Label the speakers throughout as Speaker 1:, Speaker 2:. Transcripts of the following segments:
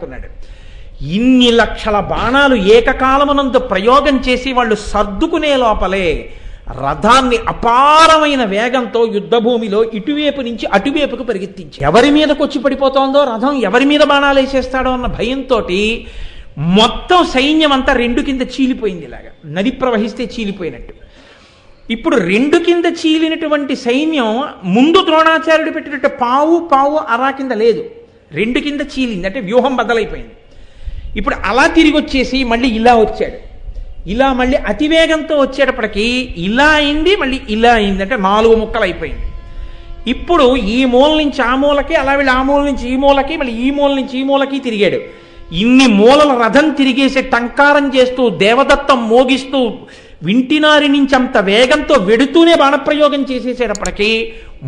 Speaker 1: అంటున్నాడు ఇన్ని లక్షల బాణాలు ఏకకాలమునందు ప్రయోగం చేసి వాళ్ళు సర్దుకునే లోపలే రథాన్ని అపారమైన వేగంతో యుద్ధభూమిలో ఇటువైపు నుంచి అటువైపుకు పరిగెత్తించి ఎవరి మీదకు వచ్చి పడిపోతోందో రథం ఎవరి మీద బాణాలు వేసేస్తాడో అన్న భయంతో మొత్తం సైన్యం అంతా రెండు కింద చీలిపోయింది ఇలాగా. నది ప్రవహిస్తే చీలిపోయినట్టు. ఇప్పుడు రెండు కింద చీలినటువంటి సైన్యం ముందు ద్రోణాచార్యుడు పెట్టినట్టు పావు పావు అరా కింద లేదు. రెండు కింద చీలింది అంటే వ్యూహం బద్దలైపోయింది. ఇప్పుడు అలా తిరిగి వచ్చేసి మళ్ళీ ఇలా వచ్చాడు. ఇలా మళ్ళీ అతివేగంతో వచ్చేటప్పటికి ఇలా అయింది మళ్ళీ ఇలా అయింది అంటే నాలుగు ముక్కలు అయిపోయింది ఇప్పుడు ఈ మూల నుంచి ఆ మూలకి అలా వెళ్ళి ఆ మూల నుంచి ఈ మూలకి మళ్ళీ ఈ మూల నుంచి ఈ మూలకి తిరిగాడు. ఇన్ని మూలల రథం తిరిగేసి టంకారం చేస్తూ దేవదత్తం మోగిస్తూ వింటినారి నుంచి అంత వేగంతో వెడుతూనే బాణప్రయోగం చేసేసేటప్పటికీ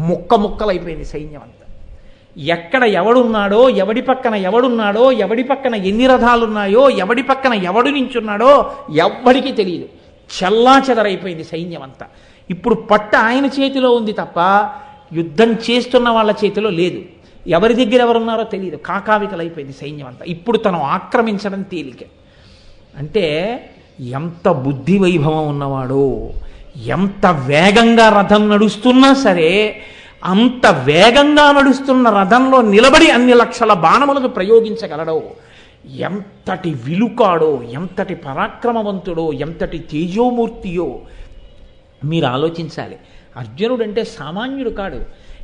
Speaker 1: ముక్క ముక్కలైపోయింది సైన్యం అంతా. ఎక్కడ ఎవడున్నాడో ఎవడి పక్కన ఎవడున్నాడో ఎవడి పక్కన ఎన్ని రథాలున్నాయో ఎవడి పక్కన ఎవడు నించున్నాడో ఎవ్వడికి తెలియదు చెల్లా చెదరైపోయింది సైన్యం అంతా ఇప్పుడు పట్ట ఆయన చేతిలో ఉంది తప్ప యుద్ధం చేస్తున్న వాళ్ళ చేతిలో లేదు. ఎవరి దగ్గర ఎవరున్నారో తెలియదు కాకావికలైపోయింది సైన్యం అంతా ఇప్పుడు తను ఆక్రమించడం తేలిక. అంటే ఎంత బుద్ధి వైభవం ఉన్నవాడో ఎంత వేగంగా రథం నడుస్తున్నా సరే అంత వేగంగా నడుస్తున్న రథంలో నిలబడి అన్ని లక్షల బాణములను ప్రయోగించగలడో ఎంతటి విలుకాడో ఎంతటి పరాక్రమవంతుడో ఎంతటి తేజోమూర్తియో మీరు ఆలోచించాలి. అర్జునుడు అంటే సామాన్యుడు కాడు.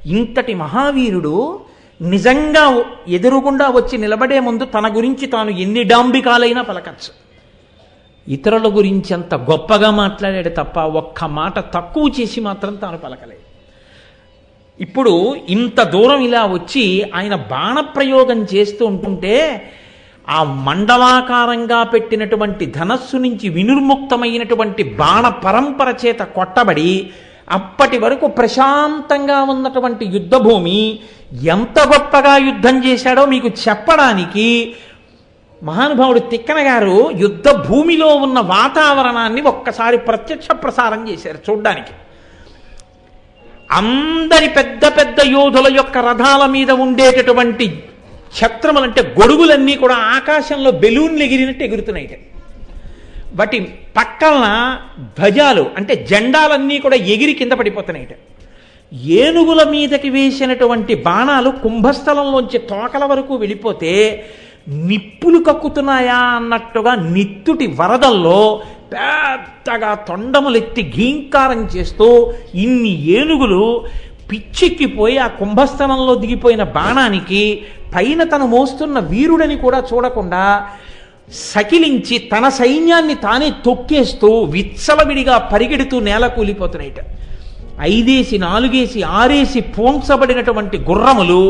Speaker 1: ఇంతటి మహావీరుడు నిజంగా ఎదురుగుండా వచ్చి నిలబడే ముందు తన గురించి తాను ఎన్ని డాంబికాలైనా పలకచ్చు. ఇతరుల గురించి అంత గొప్పగా మాట్లాడాడు తప్ప ఒక్క మాట తక్కువ చేసి మాత్రం తాను పలకలేదు. ఇప్పుడు ఇంత దూరం ఇలా వచ్చి ఆయన బాణప్రయోగం చేస్తూ ఉంటుంటే ఆ మండలాకారంగా పెట్టినటువంటి ధనస్సు నుంచి వినుర్ముక్తమైనటువంటి బాణ పరంపర చేత కొట్టబడి అప్పటి వరకు ప్రశాంతంగా ఉన్నటువంటి యుద్ధభూమి ఎంత గొప్పగా యుద్ధం చేశాడో మీకు చెప్పడానికి మహానుభావుడు తిక్కన గారు యుద్ధ భూమిలో ఉన్న వాతావరణాన్ని ఒక్కసారి ప్రత్యక్ష ప్రసారం చేశారు చూడ్డానికి. అందరి పెద్ద పెద్ద యోధుల యొక్క రథాల మీద ఉండేటటువంటి ఛత్రములు అంటే గొడుగులన్నీ కూడా ఆకాశంలో బెలూన్లు ఎగిరినట్టు ఎగురుతున్నాయి వాటి పక్కన ధ్వజాలు అంటే జెండాలన్నీ కూడా ఎగిరి కింద పడిపోతున్నాయి ఏనుగుల మీదకి వేసినటువంటి బాణాలు కుంభస్థలంలోంచి తోకల వరకు వెళ్ళిపోతే నిప్పులు కక్కుతున్నాయా అన్నట్టుగా నిత్తుటి వరదల్లో పెద్దగా తొండములెత్తి ఘీంకారం చేస్తూ ఇన్ని ఏనుగులు పిచ్చెక్కిపోయి ఆ కుంభస్థలంలో దిగిపోయిన బాణానికి పైన తను మోస్తున్న వీరుడని కూడా చూడకుండా సకిలించి తన సైన్యాన్ని తానే తొక్కేస్తూ విచ్చలవిడిగా పరిగెడుతూ నేల కూలిపోతున్నాయిట. ఐదేసి నాలుగేసి ఆరేసి పోంచబడినటువంటి గుర్రములు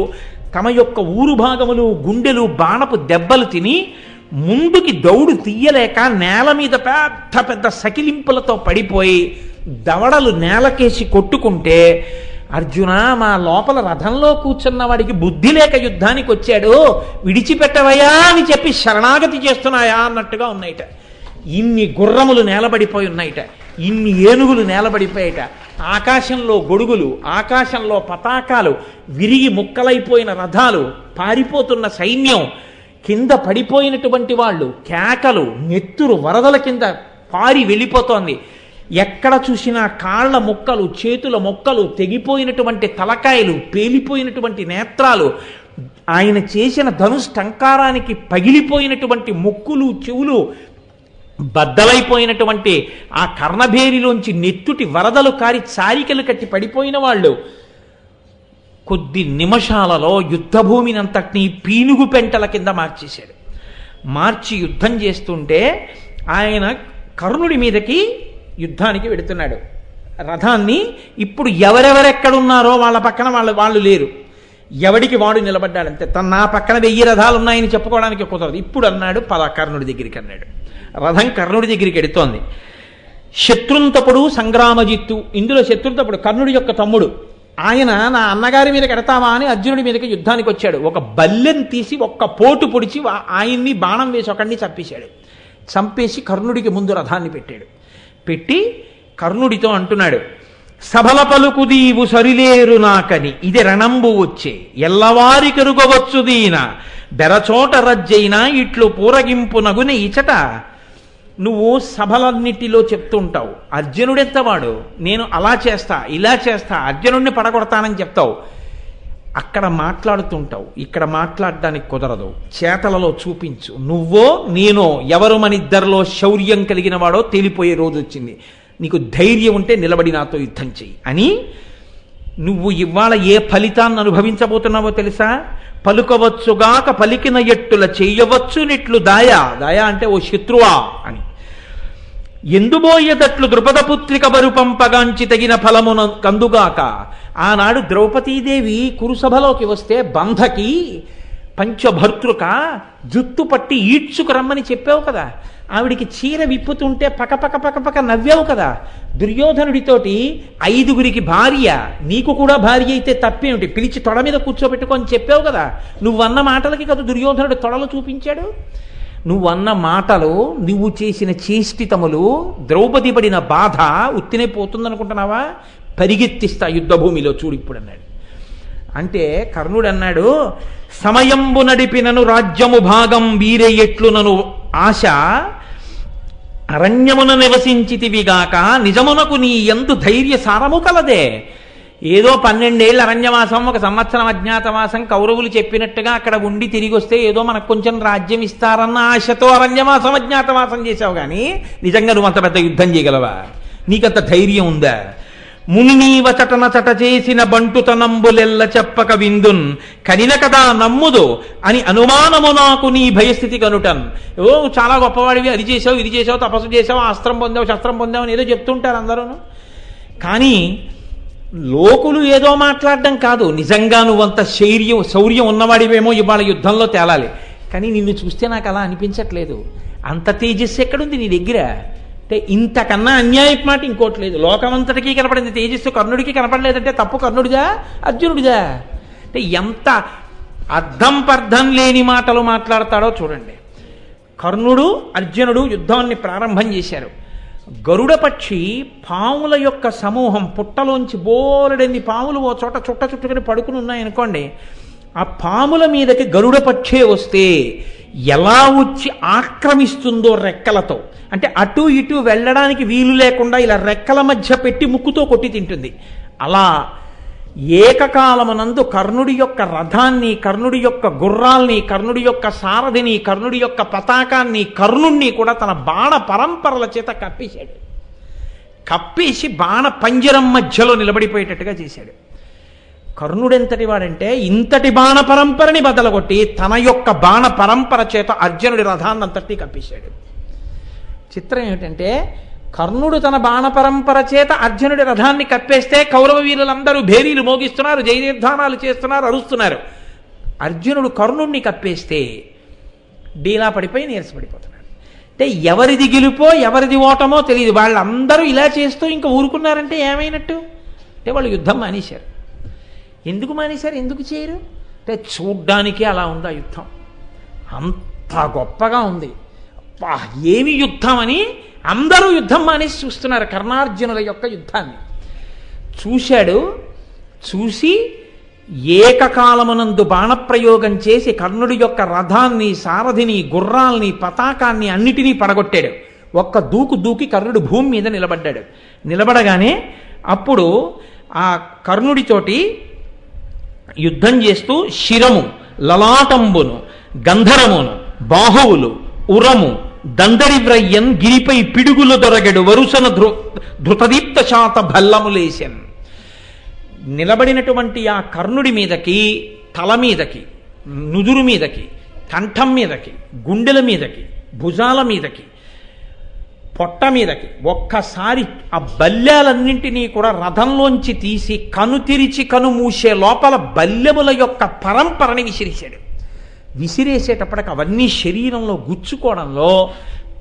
Speaker 1: తమ యొక్క ఊరు భాగములు గుండెలు బాణపు దెబ్బలు తిని ముందుకి దౌడు తీయలేక నేల మీద పెద్ద పెద్ద సకిలింపులతో పడిపోయి దవడలు నేలకేసి కొట్టుకుంటే అర్జున మా లోపల రథంలో కూర్చున్న వాడికి బుద్ధి లేక యుద్ధానికి వచ్చాడు. విడిచిపెట్టవయా అని చెప్పి శరణాగతి చేస్తున్నాయా అన్నట్టుగా ఉన్నాయిట. ఇన్ని గుర్రములు నేలబడిపోయి ఉన్నాయిట. ఇన్ని ఏనుగులు నేలబడిపోయాట. ఆకాశంలో గొడుగులు ఆకాశంలో పతాకాలు విరిగి ముక్కలైపోయిన రథాలు పారిపోతున్న సైన్యం కింద పడిపోయినటువంటి వాళ్ళు కేకలు నెత్తురు వరదల కింద పారి వెళ్ళిపోతోంది. ఎక్కడ చూసినా కాళ్ళ మొక్కలు చేతుల మొక్కలు తెగిపోయినటువంటి తలకాయలు పేలిపోయినటువంటి నేత్రాలు ఆయన చేసిన ధనుష్టంకారానికి పగిలిపోయినటువంటి ముక్కులు చెవులు బద్దలైపోయినటువంటి ఆ కర్ణభేరిలోంచి నెత్తుటి వరదలు కారి చారికలు కట్టి పడిపోయిన వాళ్ళు కొద్ది నిమిషాలలో యుద్ధభూమినంతటినీ పీనుగు పెంటల కింద మార్చేశాడు. మార్చి యుద్ధం చేస్తుంటే ఆయన కర్ణుడి మీదకి యుద్ధానికి వెడుతున్నాడు. రథాన్ని ఇప్పుడు ఎవరెవరెక్కడున్నారో వాళ్ళ పక్కన వాళ్ళు వాళ్ళు లేరు. ఎవడికి వాడు నిలబడ్డాడంతే? తన నా పక్కన వెయ్యి రథాలు ఉన్నాయని చెప్పుకోవడానికి కుదరదు. ఇప్పుడు అన్నాడు పద కర్ణుడి దగ్గరికి అన్నాడు. రథం కర్ణుడి దగ్గరికి ఎడుతోంది. శత్రుంతపుడు సంగ్రామజిత్తు ఇందులో శత్రుంతపుడు కర్ణుడి యొక్క తమ్ముడు. ఆయన నా అన్నగారి మీద కడతావా అని అర్జునుడి మీదకి యుద్ధానికి వచ్చాడు. ఒక బల్లెం తీసి ఒక్క పోటు పొడిచి ఆయన్ని బాణం వేసి ఒకడిని చంపేశాడు. చంపేసి కర్ణుడికి ముందు రథాన్ని పెట్టాడు. పెట్టి కర్ణుడితో అంటున్నాడు సభల పలుకుదీవు సరిలేరు నాకని ఇది రణంబు వచ్చే ఎల్లవారి కరుగవచ్చు దీన బెరచోట రజ్జైనా ఇట్లు పూరగింపు నగుని ఇచట నువ్వు సభలన్నిటిలో చెప్తుంటావు. అర్జునుడెంతవాడు? నేను అలా చేస్తా ఇలా చేస్తా అర్జునుడిని పడగొడతానని చెప్తావు. అక్కడ మాట్లాడుతుంటావు. ఇక్కడ మాట్లాడడానికి కుదరదు. చేతలలో చూపించు. నువ్వో నేనో ఎవరు మన ఇద్దరిలో శౌర్యం కలిగిన వాడో తేలిపోయే రోజు వచ్చింది. నీకు ధైర్యం ఉంటే నిలబడి నాతో యుద్ధం చెయ్యి. అని నువ్వు ఇవాళ ఏ ఫలితాన్ని అనుభవించబోతున్నావో తెలుసా? పలుకవచ్చుగాక పలికిన ఎట్టుల చేయవచ్చునిట్లు దాయా. దాయా అంటే ఓ శత్రువా అని. ఎందుబోయేదట్లు ద్రుపదపుత్రిక బరు పంపగాంచి తగిన ఫలమున కందుగాక. ఆనాడు ద్రౌపదీదేవి కురుసభలోకి వస్తే బంధకి పంచభర్తృక జుత్తు పట్టి ఈడ్చుకు రమ్మని చెప్పావు కదా. ఆవిడికి చీర విప్పుతుంటే పకపక పకపక నవ్వావు కదా. దుర్యోధనుడితోటి ఐదుగురికి భార్య నీకు కూడా భార్య అయితే తప్పేమిటి? పిలిచి తొడ మీద కూర్చోబెట్టుకొని చెప్పావు కదా. నువ్వన్న మాటలకి కదా దుర్యోధనుడు తొడలు చూపించాడు? నువ్వన్న మాటలు నువ్వు చేసిన చేష్టితములు ద్రౌపది పడిన బాధ ఉత్తినే పోతుందనుకుంటున్నావా? పరిగెత్తిస్తా యుద్ధభూమిలో చూడు ఇప్పుడు అన్నాడు అంటే కర్ణుడు అన్నాడు సమయంబు నడిపినను రాజ్యము భాగం వీరే ఎట్లునను ఆశ అరణ్యమున నివసించితివిగాక నిజమునకు నీ ఎందు ధైర్య సారము కలదే. ఏదో పన్నెండేళ్ళు అరణ్యవాసం ఒక సంవత్సరం అజ్ఞాతవాసం కౌరవులు చెప్పినట్టుగా అక్కడ ఉండి తిరిగి వస్తే ఏదో మనకు కొంచెం రాజ్యం ఇస్తారన్న ఆశతో అరణ్యవాసం అజ్ఞాతవాసం చేశావు కానీ నిజంగా నువ్వు అంత పెద్ద యుద్ధం చేయగలవా? నీకంత ధైర్యం ఉందా? మునినీవచటన చట చేసిన బంటుతనంబులెల్ల చెప్పక విందున్ కనిన కదా నమ్ముదు అని అనుమానము నాకు నీ భయస్థితి కనుటన్. ఓ చాలా గొప్పవాడివి అది చేసావు ఇది చేసావు తపస్సు చేసావు అస్త్రం పొందావు శస్త్రం పొందావు అని ఏదో చెప్తుంటారు అందరూ కానీ లోకులు ఏదో మాట్లాడడం కాదు. నిజంగా నువ్వంత శౌర్యం శౌర్యం ఉన్నవాడివేమో ఇవాళ యుద్ధంలో తేలాలి. కానీ నిన్ను చూస్తే నాకు అలా అనిపించట్లేదు. అంత తేజస్సు ఎక్కడుంది నీ దగ్గర? అంటే ఇంతకన్నా అన్యాయపు మాట ఇంకోటి లేదు. లోకమంతటికీ కనపడింది. తేజస్సు కర్ణుడికి కనపడలేదంటే తప్పు కర్ణుడిదా? అర్జునుడిదా? అంటే ఎంత అర్థం పర్థం లేని మాటలు మాట్లాడతాడో చూడండి. కర్ణుడు అర్జునుడు యుద్ధాన్ని ప్రారంభం చేశారు. గరుడపక్షి పాముల యొక్క సమూహం పుట్టలోంచి బోలెడన్ని పాములు ఓ చోట చుట్ట చుట్టుకుని పడుకుని ఉన్నాయనుకోండి ఆ పాముల మీదకి గరుడపక్షే వస్తే ఎలా వచ్చి ఆక్రమిస్తుందో రెక్కలతో. అంటే అటు ఇటు వెళ్ళడానికి వీలు లేకుండా ఇలా రెక్కల మధ్య పెట్టి ముక్కుతో కొట్టి తింటుంది. అలా ఏకకాలమునందు కర్ణుడి యొక్క రథాన్ని కర్ణుడి యొక్క గుర్రాల్ని కర్ణుడి యొక్క సారథిని కర్ణుడి యొక్క పతాకాన్ని కర్ణుణ్ణి కూడా తన బాణ పరంపరల చేత కప్పేశాడు. కప్పేసి బాణ పంజరం మధ్యలో నిలబడిపోయేటట్టుగా చేశాడు. కర్ణుడెంతటి వాడంటే ఇంతటి బాణ పరంపరని బదలగొట్టి తన యొక్క బాణ పరంపర చేత అర్జునుడి రథాన్నంతటి కప్పేశాడు. చిత్రం ఏమిటంటే కర్ణుడు తన బాణపరంపర చేత అర్జునుడి రథాన్ని కప్పేస్తే కౌరవ వీరులందరూ భేరీలు మోగిస్తున్నారు జయనిర్ధానాలు చేస్తున్నారు అరుస్తున్నారు. అర్జునుడు కర్ణుణ్ణి కప్పేస్తే డీలా పడిపోయి నీరసపడిపోతున్నాడు అంటే ఎవరిది గెలుపో ఎవరిది ఓటమో తెలియదు వాళ్ళందరూ ఇలా చేస్తూ ఇంకా ఊరుకున్నారంటే ఏమైనట్టు? అంటే వాళ్ళు యుద్ధం మానేశారు. ఎందుకు మానేశారు? ఎందుకు చేయరు? అంటే చూడ్డానికి అలా ఉంది ఆ యుద్ధం? అంత గొప్పగా ఉంది. ఏమి యుద్ధం అని అందరూ యుద్ధం మానేసి చూస్తున్నారు కర్ణార్జునుల యొక్క యుద్ధాన్ని. చూశాడు చూసి ఏకకాలమునందు బాణప్రయోగం చేసి కర్ణుడి యొక్క రథాన్ని సారథిని గుర్రాల్ని పతాకాన్ని అన్నిటినీ పడగొట్టాడు. ఒక్క దూకు దూకి కర్ణుడు భూమి మీద నిలబడ్డాడు. నిలబడగానే అప్పుడు ఆ కర్ణుడితోటి యుద్ధం చేస్తూ శిరము లలాటంబును గంధరమును బాహువులు ఉరము దండరివ్రయ్యన్ గిరిపై పిడుగులు దొరగడు వరుసన ధృ ధృతదీప్త శాత భల్లములేశన్ నిలబడినటువంటి ఆ కర్ణుడి మీదకి తల మీదకి నుదురు మీదకి కంఠం మీదకి గుండెల మీదకి భుజాల మీదకి పొట్ట మీదకి ఒక్కసారి ఆ బల్యాలన్నింటినీ కూడా రథంలోంచి తీసి కను తెరిచి కను మూసే లోపల బల్యముల యొక్క పరంపరని విసిరిశాడు విసిరేసేటప్పటికి అవన్నీ శరీరంలో గుచ్చుకోవడంలో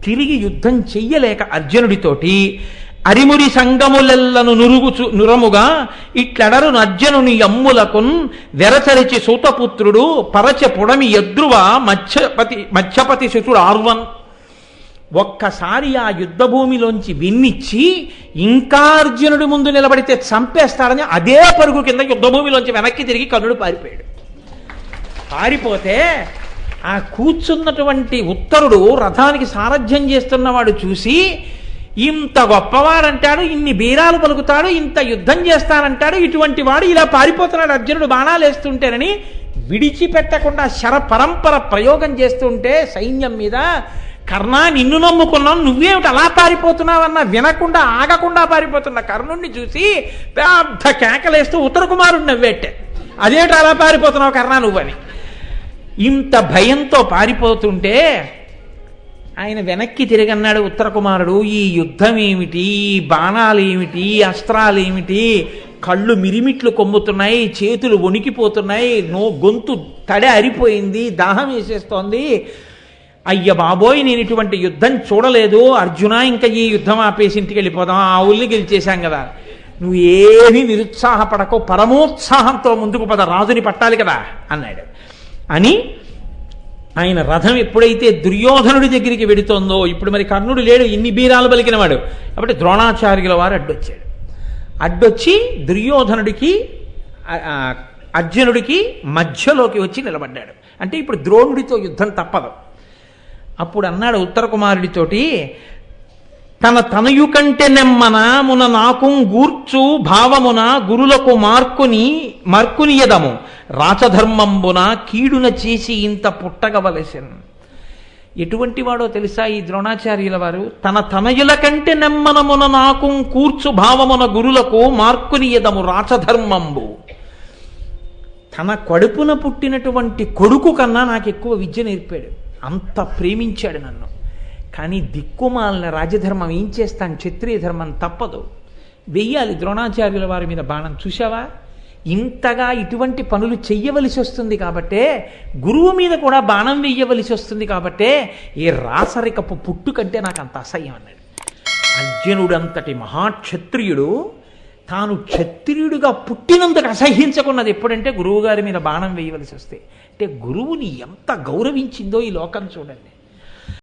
Speaker 1: తిరిగి యుద్ధం చెయ్యలేక అర్జునుడితోటి అరిమురి సంగములెల్లను నురుగుచు నురముగా ఇట్లడరు అర్జునుని అమ్ములకున్ వెరచరిచి సూతపుత్రుడు పరచ పుడమి యద్రువ మత్స్యపతి మత్స్యపతి శుతుడు ఆర్వన్. ఒక్కసారి ఆ యుద్ధ భూమిలోంచి విన్నిచ్చి ఇంకా అర్జునుడి ముందు నిలబడితే చంపేస్తాడని అదే పరుగు కింద యుద్ధ భూమిలోంచి వెనక్కి తిరిగి కర్ణుడు పారిపోయాడు. పారిపోతే ఆ కూర్చున్నటువంటి ఉత్తరుడు రథానికి సారథ్యం చేస్తున్నవాడు చూసి ఇంత గొప్పవాడంటాడు ఇన్ని బీరాలు పలుకుతాడు ఇంత యుద్ధం చేస్తానంటాడు ఇటువంటి వాడు ఇలా పారిపోతున్నాడు అర్జునుడు బాణాలు వేస్తుంటేనని విడిచిపెట్టకుండా శరపరంపర ప్రయోగం చేస్తుంటే సైన్యం మీద కర్ణ నిన్ను నమ్ముకున్నాం నువ్వేమిటి అలా పారిపోతున్నావన్న వినకుండా ఆగకుండా పారిపోతున్న కర్ణుణ్ణి చూసి పెద్ద కేకలేస్తూ ఉత్తర కుమారుడు నవ్వేట్టే. అదేమిటి అలా పారిపోతున్నావు కర్ణ నువ్వని? ఇంత భయంతో పారిపోతుంటే ఆయన వెనక్కి తిరిగన్నాడు ఉత్తర కుమారుడు ఈ యుద్ధం ఏమిటి ఈ బాణాలు ఏమిటి అస్త్రాలు ఏమిటి కళ్ళు మిరిమిట్లు కొమ్ముతున్నాయి చేతులు వణికిపోతున్నాయి నో గొంతు తడి అరిపోయింది దాహం వేసేస్తోంది. అయ్య బాబోయ్ నేను ఇటువంటి యుద్ధం చూడలేదు. అర్జున ఇంకా ఈ యుద్ధం ఆపేసి ఇంటికి వెళ్ళిపోదాం. ఆ ఊళ్ళని గెలిచేశాం కదా. నువ్వు ఏమీ నిరుత్సాహపడకో పరమోత్సాహంతో ముందుకు పద రాజుని పట్టాలి కదా అన్నాడు. అని ఆయన రథం ఎప్పుడైతే దుర్యోధనుడి దగ్గరికి వెడుతోందో ఇప్పుడు మరి కర్ణుడు లేడు ఇన్ని బీరాలు బలికినవాడు కాబట్టి ద్రోణాచార్యుల వారు అడ్డొచ్చాడు. అడ్డొచ్చి దుర్యోధనుడికి అర్జునుడికి మధ్యలోకి వచ్చి నిలబడ్డాడు. అంటే ఇప్పుడు ద్రోణుడితో యుద్ధం తప్పదు. అప్పుడు అన్నాడు ఉత్తర కుమారుడితోటి తన తనయు కంటే నెమ్మన మున నాకుం గూర్చు భావమున గురులకు మార్కుని మార్కునియదము రాచధర్మంబున కీడున చేసి ఇంత పుట్టగవలసిన. ఎటువంటి వాడో తెలుసా ఈ ద్రోణాచార్యుల వారు? తన తనయుల కంటే నెమ్మనమున నాకు కూర్చు భావమున గురులకు మార్కునియదము రాచధర్మంబు. తన కడుపున పుట్టినటువంటి కొడుకు కన్నా నాకు ఎక్కువ విద్య నేర్పాడు. అంత ప్రేమించాడు నన్ను. కానీ దిక్కుమాలిన రాజధర్మం ఏం చేస్తాను? క్షత్రియ ధర్మం తప్పదు. వెయ్యాలి. ద్రోణాచార్యుల వారి మీద బాణం. చూశావా? ఇంతగా ఇటువంటి పనులు చెయ్యవలసి వస్తుంది కాబట్టే గురువు మీద కూడా బాణం వెయ్యవలసి వస్తుంది కాబట్టే ఈ రాసరికపు పుట్టు కంటే నాకు అంత అసహ్యం అన్నాడు. అర్జునుడంతటి మహాక్షత్రియుడు తాను క్షత్రియుడిగా పుట్టినందుకు అసహ్యించకున్నది ఎప్పుడంటే గురువు గారి మీద బాణం వేయవలసి వస్తే. అంటే గురువుని ఎంత గౌరవించిందో ఈ లోకం చూడండి.